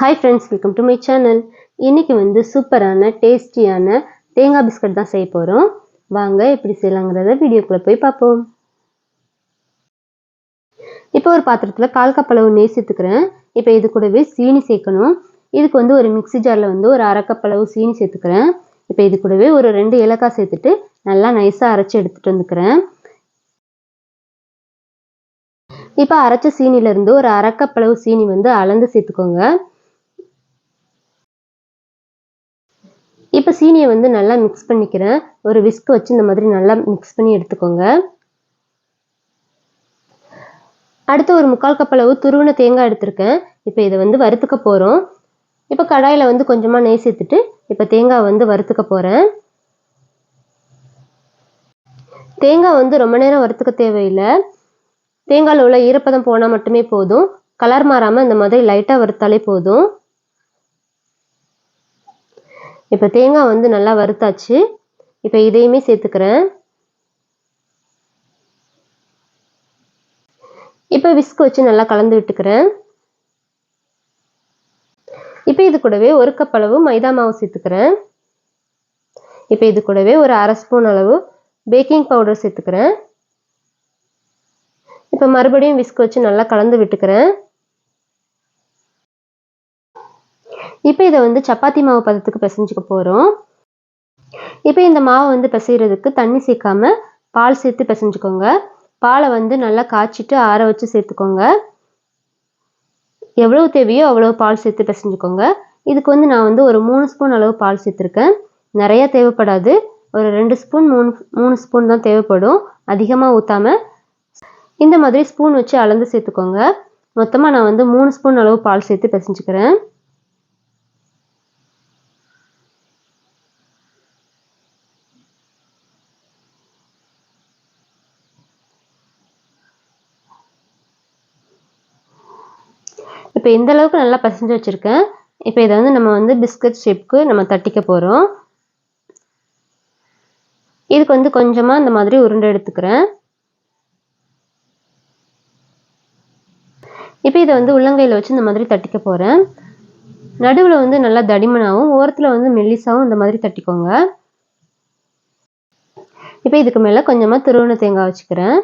Hi friends welcome to my channel இன்றைக்கி வந்து சூப்பரான டேஸ்டியான தேங்காய் பிஸ்கட் தான் செய்ய போகிறோம் வாங்க எப்படி செய்யலாங்கிறத வீடியோக்குள்ளே போய் பார்ப்போம். இப்போ ஒரு பாத்திரத்தில் கால் கப் அளவு நெய் சேர்த்துக்கிறேன். இப்போ இது கூடவே சீனி சேர்க்கணும். இதுக்கு வந்து ஒரு மிக்ஸி ஜாரில் வந்து ஒரு அரை கப் அளவு சீனி சேர்த்துக்கிறேன். இப்போ இது கூடவே ஒரு ரெண்டு ஏலக்காய் சேர்த்துட்டு நல்லா நைஸாக அரைச்சி எடுத்துகிட்டு வந்துக்கிறேன். இப்போ அரைச்ச சீனிலேருந்து ஒரு அரை கப் அளவு சீனி வந்து அளந்து சேர்த்துக்கோங்க. இப்போ சீனியை வந்து நல்லா மிக்ஸ் பண்ணிக்கிறேன். ஒரு விஸ்க் வச்சு இந்த மாதிரி நல்லா மிக்ஸ் பண்ணி எடுத்துக்கோங்க. அடுத்து ஒரு முக்கால் கப் அளவு துருவின தேங்காய் எடுத்திருக்கேன். இப்போ இதை வந்து வறுத்துக்க போகிறோம் இப்போ கடாயில் வந்து கொஞ்சமாக நெய் சேர்த்துட்டு இப்போ தேங்காய் வந்து வறுத்துக்க போகிறேன் தேங்காய் வந்து ரொம்ப நேரம் வறுத்துக்க தேவையில்லை. தேங்காயில் உள்ள ஈரப்பதம் போனால் மட்டுமே போதும். கலர் மாறாமல் இந்த மாதிரி லைட்டாக வறுத்தாலே போதும். இப்போ தேங்காய் வந்து நல்லா வறுத்தாச்சு. இப்போ இதையுமே சேர்த்துக்கிறேன். இப்போ விஸ்க் வச்சு நல்லா கலந்து விட்டுக்கிறேன். இப்போ இது கூடவே ஒரு கப் அளவு மைதா மாவு சேர்த்துக்கிறேன். இப்போ இது கூடவே ஒரு அரை ஸ்பூன் அளவு பேக்கிங் பவுடர் சேர்த்துக்கிறேன். இப்போ மறுபடியும் விஸ்க் வச்சு நல்லா கலந்து விட்டுக்கிறேன் இப்போ இதை வந்து சப்பாத்தி மாவு பதத்துக்கு பிசைஞ்சுக்க போகிறோம் இப்போ இந்த மாவை வந்து பிசைகிறதுக்கு தண்ணி சேர்க்காம பால் சேர்த்து பிசைஞ்சுக்கோங்க. பாலை வந்து நல்லா காய்ச்சிட்டு ஆற வச்சு சேர்த்துக்கோங்க. எவ்வளோ தேவையோ அவ்வளோ பால் சேர்த்து பிசைஞ்சுக்கோங்க. இதுக்கு வந்து நான் வந்து ஒரு மூணு ஸ்பூன் அளவு பால் சேர்த்துருக்கேன். நிறையா தேவைப்படாது. ஒரு ரெண்டு ஸ்பூன் மூணு மூணு ஸ்பூன் தான் தேவைப்படும். அதிகமாக ஊற்றாம இந்த மாதிரி ஸ்பூன் வச்சு அளந்து சேர்த்துக்கோங்க. மொத்தமாக நான் வந்து மூணு ஸ்பூன் அளவு பால் சேர்த்து பிசைஞ்சுக்கிறேன். இப்போ இந்த அளவுக்கு நல்லா பசைஞ்சு வச்சுருக்கேன். இப்போ இதை வந்து நம்ம வந்து பிஸ்கட் ஷேப்க்கு நம்ம தட்டிக்க போகிறோம் இதுக்கு வந்து கொஞ்சமாக இந்த மாதிரி உருண்டை எடுத்துக்கிறேன். இப்போ இதை வந்து உள்ளங்கையில் வச்சு இந்த மாதிரி தட்டிக்க போகிறேன் நடுவில் வந்து நல்லா தடிமனாகவும் ஓரத்தில் வந்து மெல்லிசாவும் இந்த மாதிரி தட்டிக்கோங்க. இப்போ இதுக்கு மேலே கொஞ்சமாக திருவண்ண தேங்காய் வச்சுக்கிறேன்.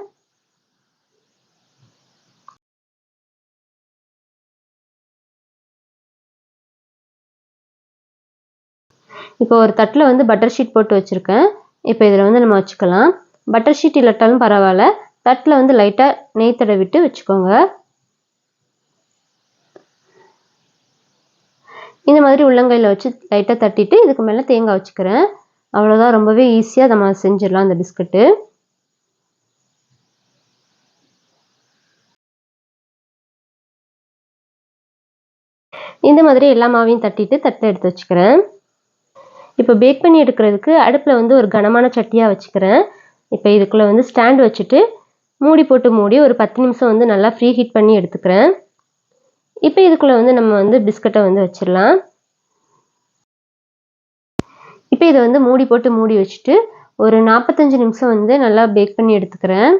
இப்போ ஒரு தட்டில் வந்து பட்டர் ஷீட் போட்டு வச்சுருக்கேன். இப்போ இதில் வந்து நம்ம வச்சுக்கலாம். பட்டர் ஷீட் இல்லாட்டாலும் பரவாயில்ல. தட்டில் வந்து லைட்டாக நெய் தடவிட்டு வச்சுக்கோங்க. இந்த மாதிரி உள்ளங்கையில் வச்சு லைட்டாக தட்டிட்டு இதுக்கு மேலே தேங்காய் வச்சுக்கிறேன். அவ்வளோதான் ரொம்பவே ஈஸியாக நம்ம செஞ்சிடலாம் அந்த பிஸ்கட்டு. இந்த மாதிரி எல்லா மாவையும் தட்டிட்டு தட்டை எடுத்து வச்சுக்கிறேன். இப்போ பேக் பண்ணி எடுக்கிறதுக்கு அடுப்பில் வந்து ஒரு கனமான சட்டியாக வச்சுக்கிறேன். இப்போ இதுக்குள்ளே வந்து ஸ்டாண்ட் வச்சுட்டு மூடி போட்டு மூடி ஒரு பத்து நிமிஷம் வந்து நல்லா ஃப்ரீ ஹீட் பண்ணி எடுத்துக்கிறேன். இப்போ இதுக்குள்ளே வந்து நம்ம வந்து பிஸ்கட்டை வந்து வச்சிடலாம். இப்போ இதை வந்து மூடி போட்டு மூடி வச்சுட்டு ஒரு நாற்பத்தஞ்சு நிமிஷம் வந்து நல்லா பேக் பண்ணி எடுத்துக்கிறேன்.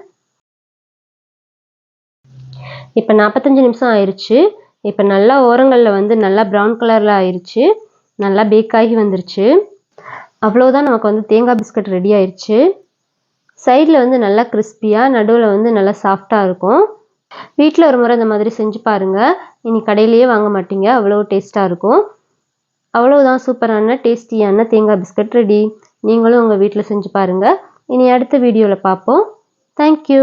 இப்போ நாற்பத்தஞ்சு நிமிஷம் ஆயிடுச்சு இப்போ நல்லா ஓரங்களில் வந்து நல்லா ப்ரௌன் கலரில் ஆயிடுச்சு நல்லா பேக் ஆகி வந்துருச்சு. அவ்வளோதான் நமக்கு வந்து தேங்காய் பிஸ்கட் ரெடி ஆயிடுச்சு சைடில் வந்து நல்லா கிறிஸ்பியாக நடுவில் வந்து நல்லா சாஃப்டாக இருக்கும். வீட்டில் ஒரு முறை இந்த மாதிரி செஞ்சு பாருங்கள் இனி கடையிலேயே வாங்க மாட்டீங்க. அவ்வளோ டேஸ்ட்டாக இருக்கும். அவ்வளோதான் சூப்பரான டேஸ்டியான தேங்காய் பிஸ்கட் ரெடி நீங்களும் உங்கள் வீட்டில் செஞ்சு பாருங்கள் இனி அடுத்த வீடியோவில் பார்ப்போம் தேங்க்யூ